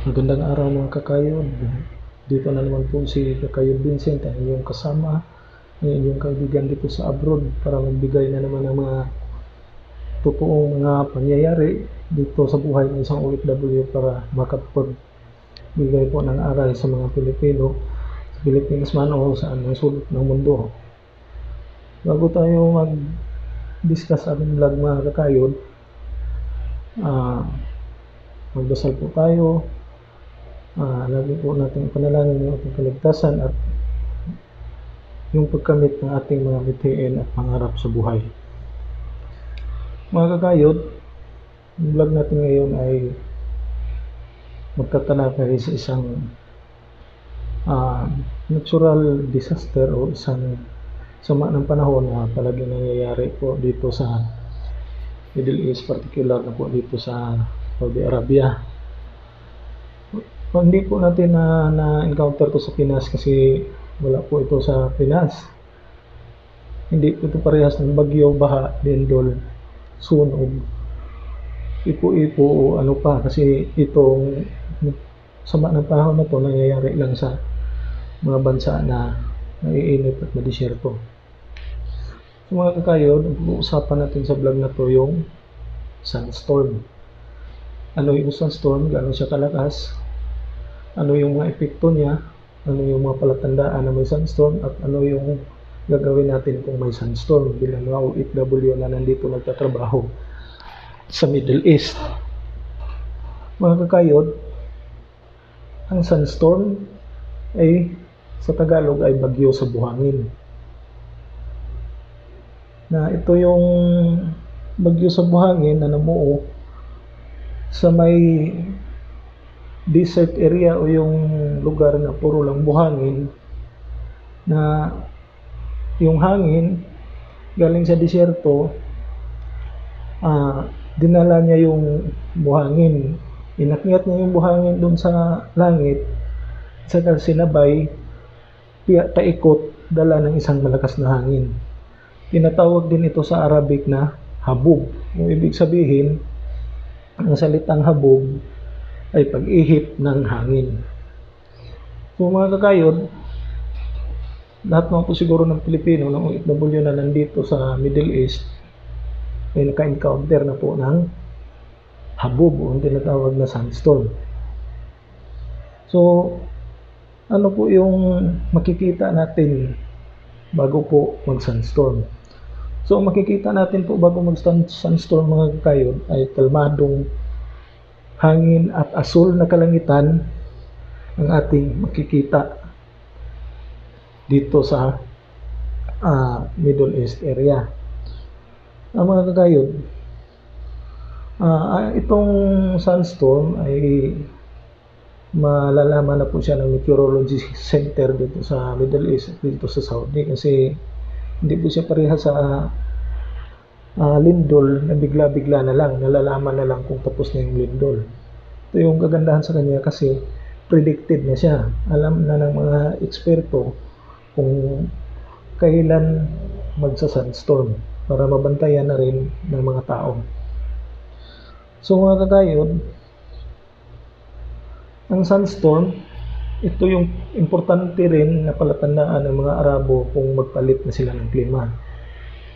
Magandang araw mga kakayod. Dito na naman po si Kakayod Vincent, ang inyong kasama, ang inyong kaibigan dito sa abroad para magbigay na naman ng mga totoong mga pangyayari dito sa buhay ng isang OFW para makapagbigay po ng aral sa mga Pilipino, sa Pilipinas man o saan ang sulok ng mundo. Bago tayo mag-discuss ating vlog mga kakayod, ah magdasal po tayo, Ah, lagi po natin panalangin yung ating kaligtasan at yung pagkamit ng ating mga mithiin at pangarap sa buhay. Mga kakayod, yung vlog natin ngayon ay magtatalakay sa isang ah, natural disaster o isang sama ng panahon na palagi nangyayari po dito sa Middle East, particular na po dito sa Saudi Arabia. Kung hindi po natin na, na-encounter to sa Pinas kasi wala po ito sa Pinas. Hindi po ito parehas ng bagyo, baha, lindol, sunog, ipo-ipo o ano pa kasi itong sama ng panahon na to nangyayari lang sa mga bansa na naiinit at madisyerto. So mga kakayod, usapan natin sa vlog na to yung sunstorm. Ano yung sunstorm, gano'n siya kalakas, ano yung mga epekto niya, ano yung mga palatandaan na may sunstorm at ano yung gagawin natin kung may sunstorm bilang mga OFW na nandito nagtatrabaho sa Middle East. Mga kakayod, ang sunstorm ay sa Tagalog ay bagyo sa buhangin. Na ito yung bagyo sa buhangin na namuo sa may desert area o yung lugar na puro lang buhangin na yung hangin galing sa disyerto ah dinala niya yung buhangin. Inakyat niya yung buhangin doon sa langit saka sinabay tiya taikot dala ng isang malakas na hangin. Tinatawag din ito sa Arabic na habog yung ibig sabihin ang salitang habog ay pag-ihip ng hangin. So mga kakayod, lahat naman po siguro ng Pilipino, ng OFW na nandito sa Middle East, ay naka-encounter na po ng habog o ang tinatawag na sandstorm. So, ano po yung makikita natin bago po mag-sunstorm? So, makikita natin po bago mag-sunstorm mga kakayod ay kalmadong hangin at asul na kalangitan ang ating makikita dito sa uh, Middle East area. Ang mga kakayod, uh, itong sunstorm ay malalaman na po siya ng meteorology center dito sa Middle East dito sa Saudi kasi hindi po siya pareha sa uh, lindol na bigla-bigla na lang, nalalaman na lang kung tapos na yung lindol. Ito yung kagandahan sa kanya kasi predicted na siya. Alam na ng mga eksperto kung kailan magsa-sunstorm para mabantayan na rin ng mga tao. So mga kakayod, ang sunstorm, ito yung importante rin na palatandaan ng mga Arabo kung magpalit na sila ng klima.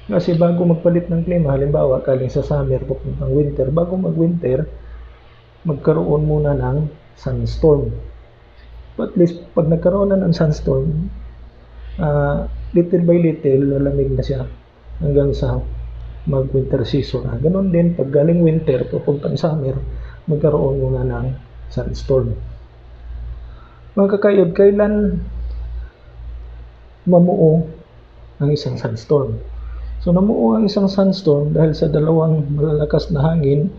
Kasi bago magpalit ng klima, halimbawa galing sa summer papuntang winter, bago mag-winter, magkaroon muna ng sunstorm. At least pag nagkaroon na ng sunstorm, uh, little by little, lalamig na siya hanggang sa mag-winter season. Ah, ganun din, pag galing winter, papuntang summer, magkaroon muna ng sunstorm. Mga kakayod, kailan mamuo ang isang sunstorm? So namuo ang isang sunstorm dahil sa dalawang malalakas na hangin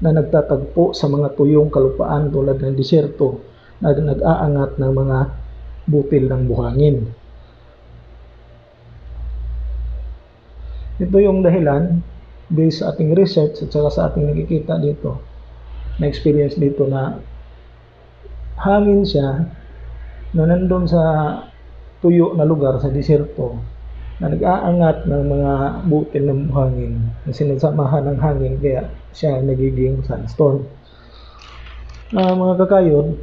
na nagtatagpo sa mga tuyong kalupaan tulad ng disyerto na nag-aangat ng mga butil ng buhangin. Ito yung dahilan based sa ating research at saka sa ating nakikita dito na experience dito na hangin siya na nandun sa tuyo na lugar sa disyerto na nag-aangat ng mga butil ng hangin na sinasamahan ng hangin kaya siya nagiging sunstorm. Ah, mga kakayod,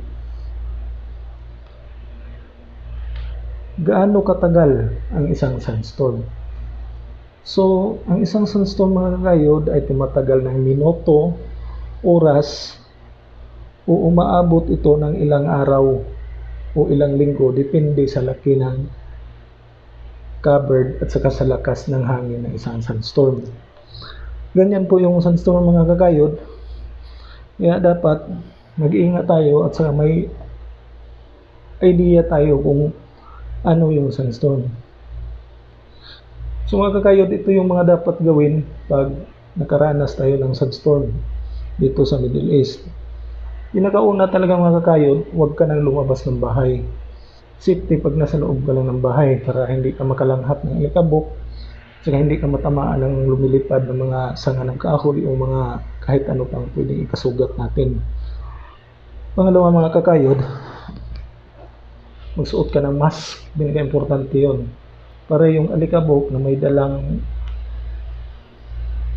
gaano katagal ang isang sunstorm? So, ang isang sunstorm mga kakayod ay tumatagal ng minuto, oras, o umaabot ito ng ilang araw o ilang linggo depende sa laki ng covered at saka sa lakas ng hangin ng isang sunstorm. Ganyan po yung sunstorm mga kakayod. Kaya dapat mag-iingat tayo at saka may idea tayo kung ano yung sunstorm. So mga kakayod, ito yung mga dapat gawin pag nakaranas tayo ng sunstorm dito sa Middle East. Pinakauna talaga mga kakayod, huwag ka nang lumabas ng bahay. Safety pag nasa loob ka lang ng bahay para hindi ka makalanghap ng ilikabok saka hindi ka matamaan ng lumilipad ng mga sanga ng kahoy o mga kahit ano pang pwedeng ikasugat natin. Pangalawa mga kakayod, magsuot ka ng mask. Pinaka-importante yon Para yung alikabok na may dalang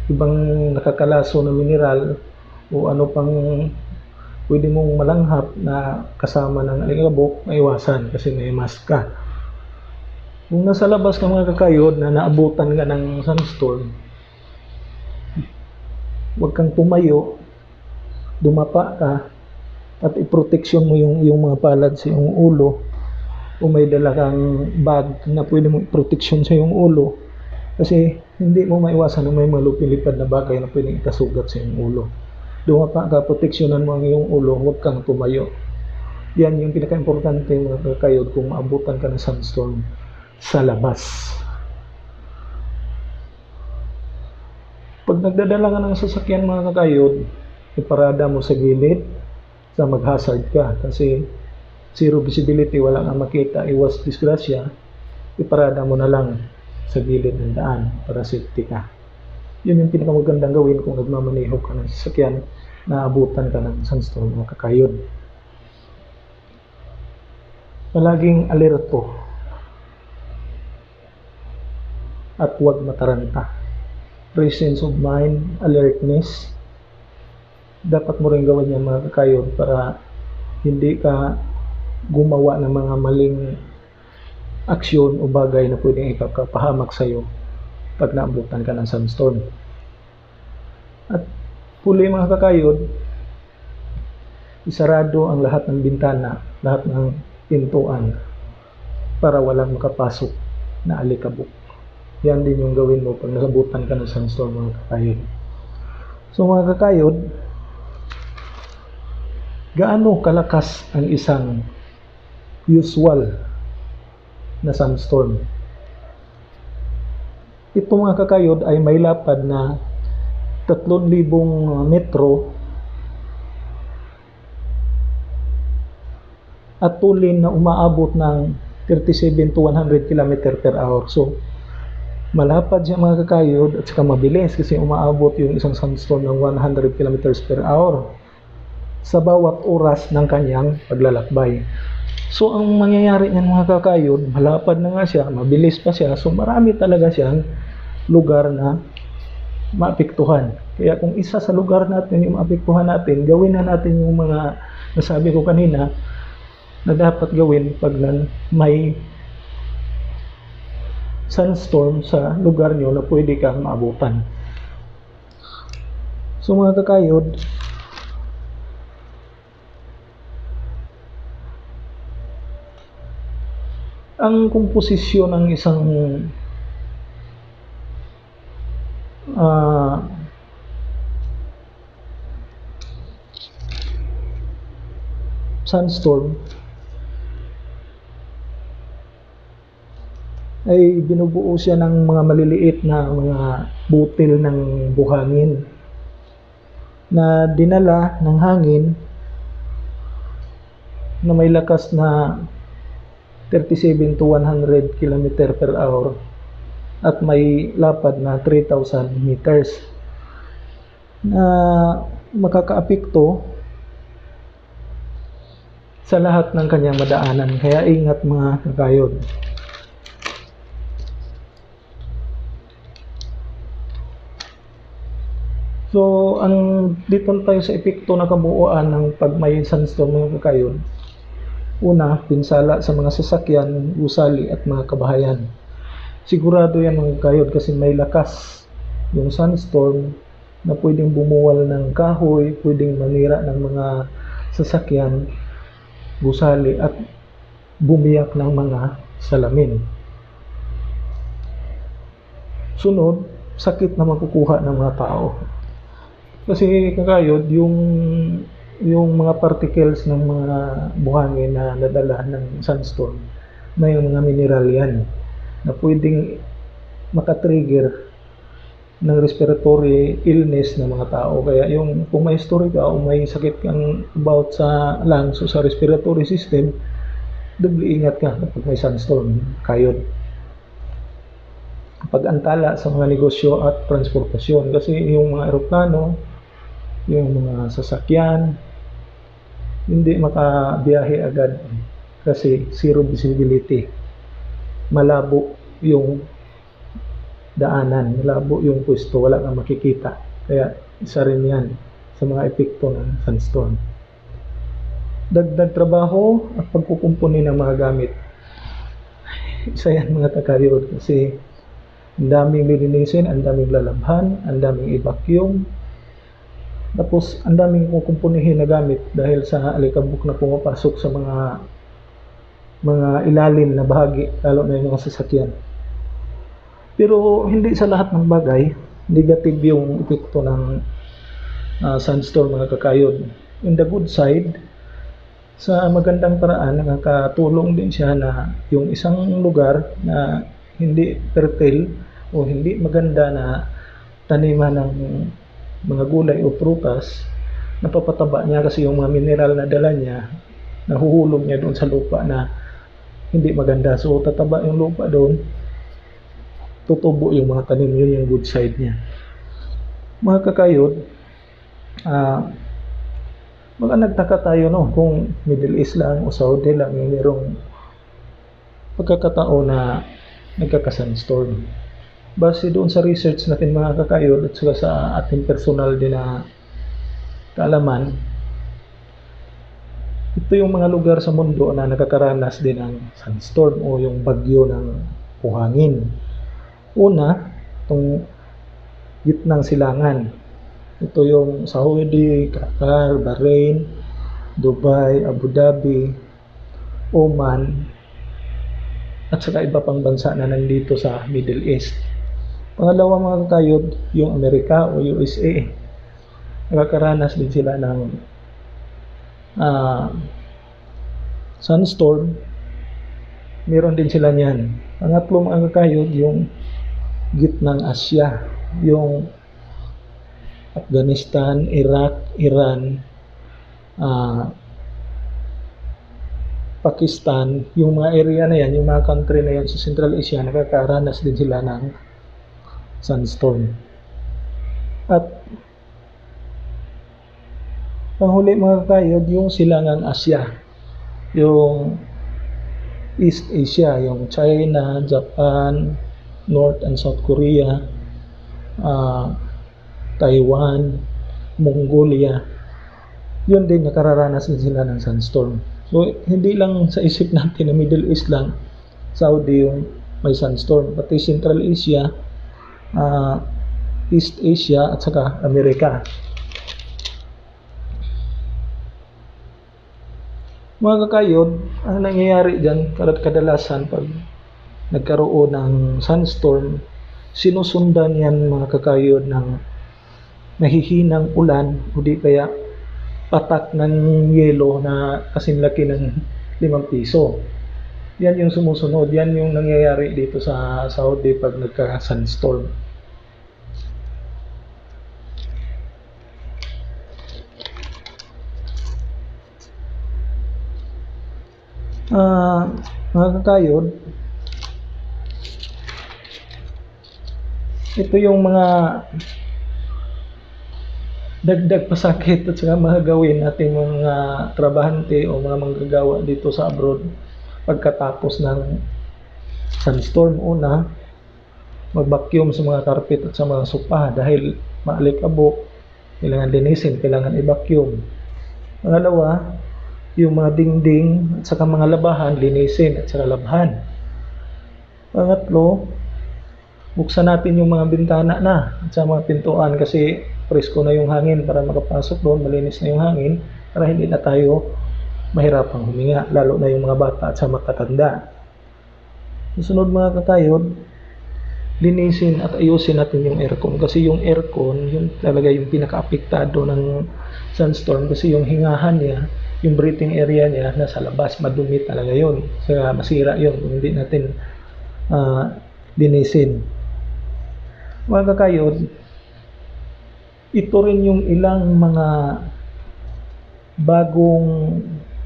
ibang nakakalaso na mineral o ano pang pwede mong malanghap na kasama ng alikabok, maiwasan kasi may mask ka. Kung nasa labas ka mga kakayod na naabutan ka ng sunstorm, huwag kang tumayo, dumapa ka, at iproteksyon mo yung, yung mga palad sa iyong ulo o may dala kang bag na pwede mo iproteksyon sa iyong ulo kasi hindi mo maiwasan na may malupilipad na bagay na pwedeng ikasugat sa iyong ulo dumapa ka, proteksyonan mo ang iyong ulo, huwag kang tumayo. Yan yung pinaka-importante mga kakayod kung maabutan ka ng sunstorm sa labas. Pag nagdadala ka ng sasakyan mga kakayod, iparada mo sa gilid sa mag-hazard ka kasi zero visibility, wala kang makita, iwas disgrasya, iparada mo na lang sa gilid ng daan para safety ka. Yun yung pinakamagandang gawin kung nagmamaneho ka ng sasakyan na abutan ka ng sunstorm mga kakayod. Palaging alerto at huwag mataranta. Presence of mind, alertness. Dapat mo rin gawin yan mga kakayod para hindi ka gumawa ng mga maling aksyon o bagay na pwedeng ipagkapahamak sa iyo pag naabutan ka ng sunstorm. At huli mga kakayod, isarado ang lahat ng bintana, lahat ng pintuan para walang makapasok na alikabok. Yan din yung gawin mo pag nakabutan ka ng sunstorm mga kakayod. So mga kakayod, gaano kalakas ang isang usual na sunstorm? Ito mga kakayod ay may lapad na 3,000 metro at tulin na umaabot ng 37 to 100 km per hour. So, malapad siya mga kakayod at saka mabilis kasi umaabot yung isang sandstorm ng 100 km per hour sa bawat oras ng kanyang paglalakbay. So, ang mangyayari niyan mga kakayod, malapad na nga siya, mabilis pa siya, so marami talaga siyang lugar na maapektuhan. Kaya kung isa sa lugar natin yung maapektuhan natin, gawin na natin yung mga nasabi ko kanina na dapat gawin pag may sunstorm sa lugar nyo na pwede kang maabutan. So mga kakayod, ang komposisyon ng isang uh, sunstorm ay binubuo siya ng mga maliliit na mga butil ng buhangin na dinala ng hangin na may lakas na 37 to 100 km per hour at may lapad na 3,000 meters na makakaapekto sa lahat ng kanyang madaanan. Kaya ingat mga kagayod. So ang dito tayo sa epekto na kabuuan ng pag may sandstorm mga kakayod. Una, pinsala sa mga sasakyan, gusali at mga kabahayan. Sigurado yan mga kakayod kasi may lakas yung sandstorm na pwedeng bumuwal ng kahoy, pwedeng manira ng mga sasakyan, gusali at bumiyak ng mga salamin. Sunod, sakit na makukuha ng mga tao. Kasi kakayod, yung yung mga particles ng mga buhangin na nadala ng sandstorm, may mga mineral yan na pwedeng makatrigger ng respiratory illness ng mga tao. Kaya yung kung may history ka o may sakit kang about sa lungs o sa respiratory system, doble ingat ka kapag may sandstorm, kayod. Pag-antala sa mga negosyo at transportasyon kasi yung mga eroplano, yung mga sasakyan, hindi makabiyahe agad kasi zero visibility. Malabo yung daanan, malabo yung pwesto, wala kang makikita. Kaya isa rin yan sa mga epekto ng sandstorm. Dagdag trabaho at pagkukumpuni ng mga gamit. Isa yan mga kakayod kasi ang daming lilinisin, ang daming lalabhan, ang daming i-vacuum, tapos, ang daming kukumpunihin na gamit dahil sa alikabok na pumapasok sa mga mga ilalim na bahagi, lalo na yung mga sasakyan. Pero hindi sa lahat ng bagay, negative yung epekto ng uh, sandstorm mga kakayod. In the good side, sa magandang paraan, nakakatulong din siya na yung isang lugar na hindi fertile o hindi maganda na taniman ng mga gulay o prutas, napapataba niya kasi yung mga mineral na dala niya, nahuhulog niya doon sa lupa na hindi maganda. So, tataba yung lupa doon, tutubo yung mga tanim, yun yung good side niya. Mga kakayod, uh, nagtaka tayo no, kung Middle East lang o Saudi lang yung merong pagkakataon na nagkakasandstorm base doon sa research natin mga kakayod at sa ating personal din na kaalaman, ito yung mga lugar sa mundo na nakakaranas din ng sandstorm o yung bagyo ng buhangin. Una, itong gitnang silangan. Ito yung Saudi, Qatar, Bahrain, Dubai, Abu Dhabi, Oman, at saka iba pang bansa na nandito sa Middle East. Pangalawa mga kakayod, yung Amerika o USA. Nakakaranas din sila ng uh, sunstorm. Meron din sila niyan. Pangatlo mga kakayod, yung gitnang Asya. Yung Afghanistan, Iraq, Iran, uh, Pakistan, yung mga area na yan, yung mga country na yan sa Central Asia, nakakaranas din sila ng sandstorm. At panghuli mga kakayod, yung silangang Asya. Yung East Asia, yung China, Japan, North and South Korea, uh, Taiwan, Mongolia, yun din nakararanas din sila ng sandstorm. So, hindi lang sa isip natin na Middle East lang, Saudi yung may sandstorm, pati Central Asia, uh, East Asia at saka Amerika. Mga kakayod, ang nangyayari dyan, kadalasan pag nagkaroon ng sunstorm, sinusundan yan mga kakayod ng nahihinang ulan o di kaya patak ng yelo na kasinlaki ng limang piso. Yan yung sumusunod. Yan yung nangyayari dito sa Saudi pag nagka-sunstorm. Uh, mga kakayod, ito yung mga dagdag pasakit at saka mga gawin nating mga trabahante o mga manggagawa dito sa abroad pagkatapos ng sunstorm una mag-vacuum sa mga carpet at sa mga sopa dahil maalikabok kailangan linisin, kailangan i-vacuum. Pangalawa, yung mga dingding at saka mga labahan, linisin at saka labhan. Pangatlo, buksan natin yung mga bintana na at sa mga pintuan kasi presko na yung hangin para makapasok doon, malinis na yung hangin para hindi na tayo mahirapang huminga, lalo na yung mga bata at sa matatanda. Susunod mga kakayod, linisin at ayusin natin yung aircon kasi yung aircon yung talaga yung pinaka-apektado ng sunstorm kasi yung hingahan niya yung breathing area niya nasa labas madumi talaga yun kaya masira yun kung hindi natin ah, linisin mga kakayod ito rin yung ilang mga bagong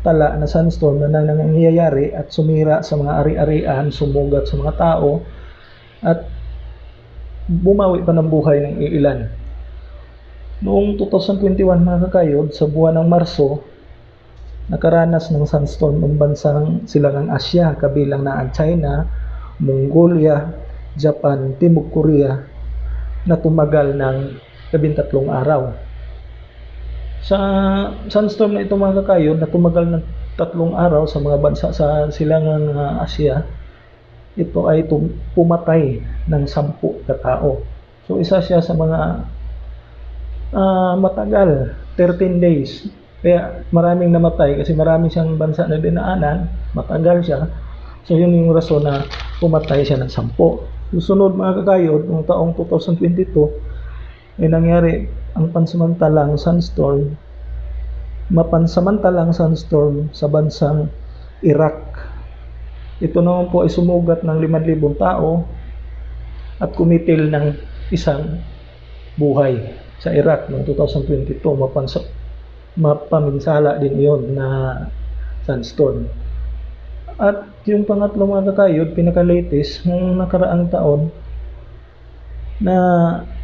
tala na sunstorm na nangyayari at sumira sa mga ari-arian, sumugat sa mga tao at bumawi pa ng buhay ng iilan. Noong 2021 mga kakayod, sa buwan ng Marso, nakaranas ng sunstorm ng bansang silangang Asya, kabilang na ang China, Mongolia, Japan, Timog Korea, na tumagal ng 13 araw. Sa sunstorm na ito mga kakayod, na tumagal ng tatlong araw sa mga bansa sa silangang ah, Asya, ito ay tum- pumatay ng sampu katao. So isa siya sa mga ah, matagal, 13 days. Kaya maraming namatay kasi marami siyang bansa na dinaanan, matagal siya. So yun yung rason na pumatay siya ng sampu. Susunod mga kakayod, noong taong 2022, ay nangyari ang pansamantalang sunstorm, mapansamantalang sunstorm sa bansang Iraq. Ito naman po ay sumugat ng 5,000 tao at kumitil ng isang buhay sa Iraq noong 2022. Mapansa, mapaminsala din iyon na sunstorm. At yung pangatlo mga kakayod, pinaka-latest, nung nakaraang taon, na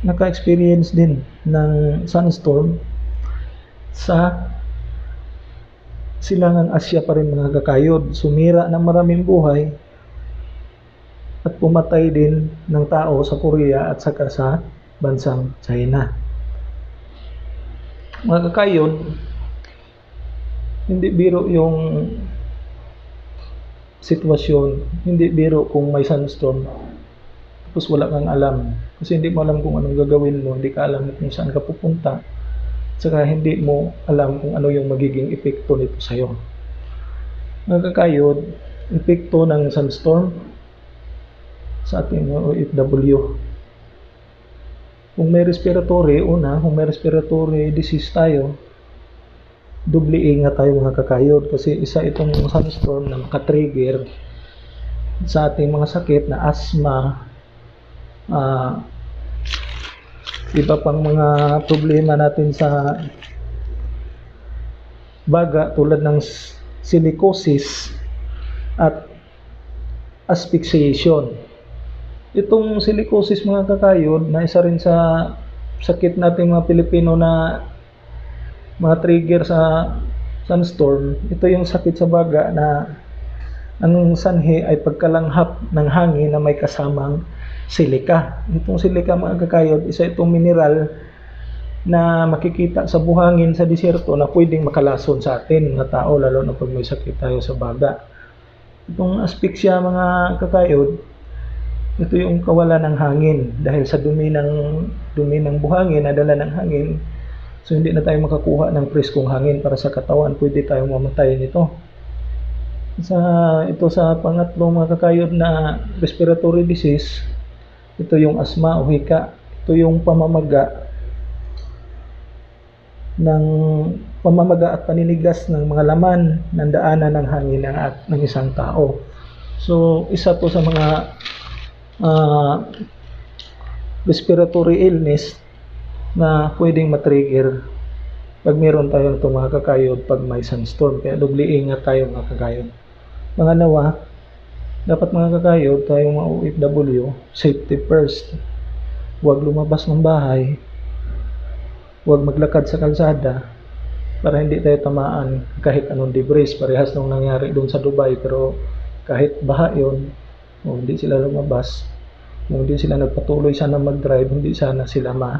naka-experience din ng sunstorm sa silangang Asya pa rin mga kakayod. Sumira ng maraming buhay at pumatay din ng tao sa Korea at saka sa bansang China. Mga kakayod, hindi biro yung sitwasyon, hindi biro kung may sunstorm tapos wala kang alam. Kasi hindi mo alam kung anong gagawin mo, hindi ka alam kung saan ka pupunta. Saka hindi mo alam kung ano yung magiging epekto nito sa'yo. Mga kakayod, epekto ng sunstorm sa ating OFW. Kung may respiratory, una, kung may respiratory disease tayo, doble ingat tayo mga kakayod kasi isa itong sunstorm na makatrigger sa ating mga sakit na asthma, ah, iba pang mga problema natin sa baga tulad ng silicosis at asphyxiation. Itong silicosis mga kakayod na isa rin sa sakit nating mga Pilipino na mga trigger sa sunstorm, ito yung sakit sa baga na ang sanhi ay pagkalanghap ng hangin na may kasamang silika. Itong silika mga kakayod, isa itong mineral na makikita sa buhangin sa disyerto na pwedeng makalason sa atin mga tao lalo na pag may sakit tayo sa baga. Itong asphyxia mga kakayod, ito yung kawalan ng hangin dahil sa dumi ng dumi ng buhangin, nadala ng hangin. So hindi na tayo makakuha ng preskong hangin para sa katawan, pwede tayong mamatay nito. Sa ito sa pangatlo mga kakayod na respiratory disease, ito yung asma o hika. Ito yung pamamaga ng pamamaga at paninigas ng mga laman ng daanan ng hangin ng, ng isang tao. So, isa to sa mga ah, respiratory illness na pwedeng matrigger pag meron tayo nito mga kakayod pag may sunstorm. Kaya doble ingat tayo mga kakayod. Pangalawa, dapat mga kakayod, tayong mga OFW, safety first. Huwag lumabas ng bahay. Huwag maglakad sa kalsada para hindi tayo tamaan kahit anong debris. Parehas nung nangyari doon sa Dubai pero kahit baha yun, o hindi sila lumabas, kung hindi sila nagpatuloy sana mag-drive, hindi sana sila ma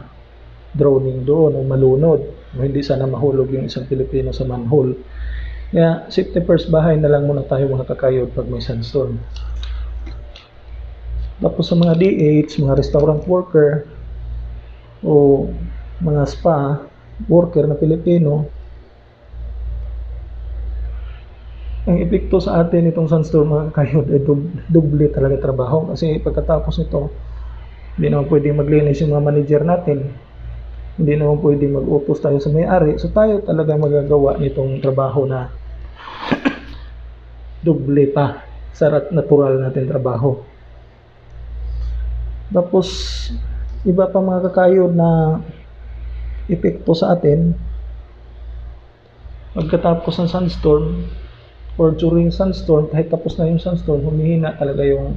drowning doon o malunod o hindi sana mahulog yung isang Pilipino sa manhole. Kaya safety first bahay na lang muna tayo mga kakayod pag may sandstorm. Tapos sa mga DH, mga restaurant worker o mga spa worker na Pilipino, ang epekto sa atin itong sandstorm mga kakayod ay dub- doble talaga trabaho. Kasi pagkatapos nito hindi naman pwedeng maglinis yung mga manager natin. Hindi naman pwedeng mag-utos tayo sa may-ari. So tayo talaga magagawa nitong trabaho na doble pa sa natural natin trabaho. Tapos iba pa mga kakayod na epekto sa atin pagkatapos ng sunstorm or during sunstorm, kahit tapos na yung sunstorm, humihina talaga yung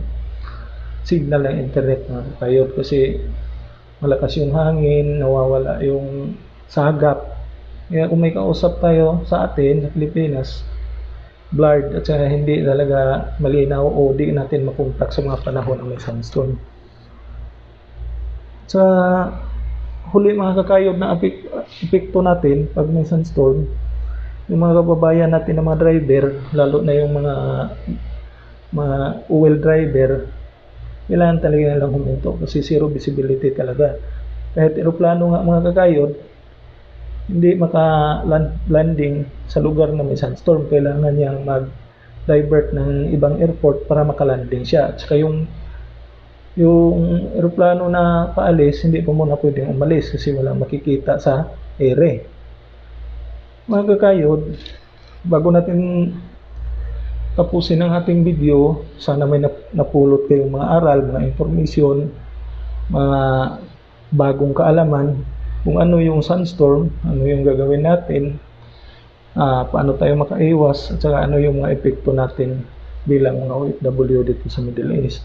signal ng internet na kayo kasi malakas yung hangin, nawawala yung sagap. Kaya kung may kausap tayo sa atin, sa Pilipinas, blurred at saka hindi talaga malinaw o di natin makontak sa mga panahon ng may sunstorm. Sa huli mga kakayod na epekto natin pag may sunstorm, yung mga kababayan natin na mga driver, lalo na yung mga mga oil driver, kailangan talaga nilang huminto kasi zero visibility talaga. Kahit eroplano nga mga kakayod, hindi maka-landing sa lugar na may sandstorm, kailangan niyang mag-divert ng ibang airport para makalanding siya. At saka yung yung eroplano na paalis, hindi pa muna pwedeng umalis kasi walang makikita sa ere mga kakayod, bago natin tapusin ang ating video, sana may nap- napulot kayong mga aral, mga information, mga bagong kaalaman, kung ano yung sunstorm, ano yung gagawin natin, ah, paano tayo makaiwas, at saka ano yung mga epekto natin bilang mga OFW dito sa Middle East.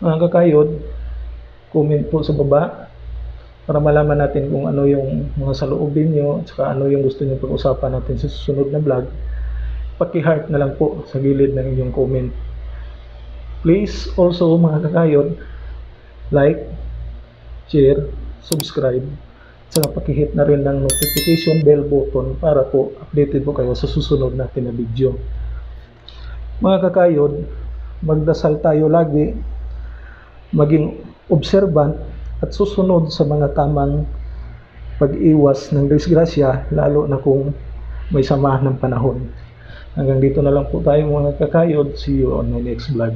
Mga kakayod, comment po sa baba para malaman natin kung ano yung mga saloobin nyo at saka ano yung gusto nyo pag-usapan natin sa susunod na vlog. Paki-heart na lang po sa gilid ng inyong comment. Please also mga kakayod like share subscribe at saka paki-hit na rin ng notification bell button para po updated po kayo sa susunod natin na video. Mga kakayod magdasal tayo lagi. Maging observant at susunod sa mga tamang pag-iwas ng disgrasya lalo na kung may samahan ng panahon. Hanggang dito na lang po tayo mga kakayod. See you on my next vlog.